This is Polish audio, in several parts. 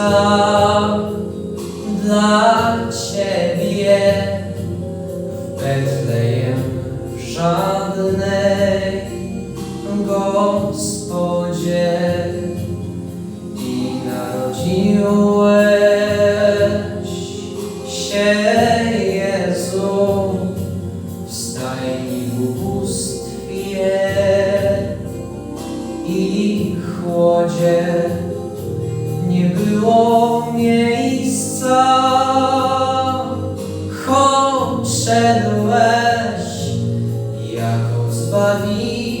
miejsca dla Ciebie w Betlejem żadnej Gospodzie. I narodziłeś się Jezu. W stajni w ubóstwie i chłodzie nie było miejsca, choć szedłeś jako Zbawiciel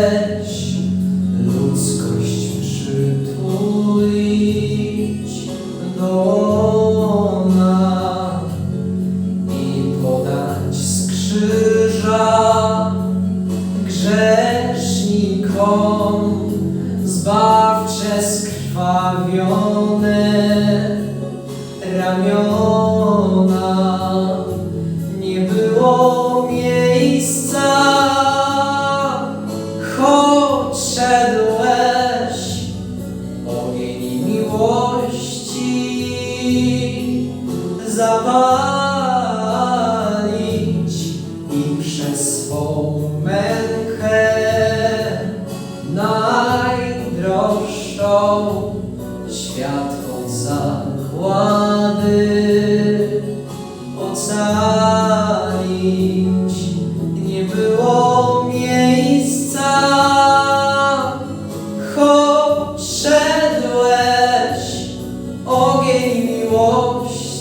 krzyża grzesznikom zbawcze skrwawione ramiona. Nie było miejsca, choć szedłeś ogień miłości zapalić przez swą mękę najdroższą świat od zagłady ocalić. Nie było miejsca, choć szedłeś ogień miłości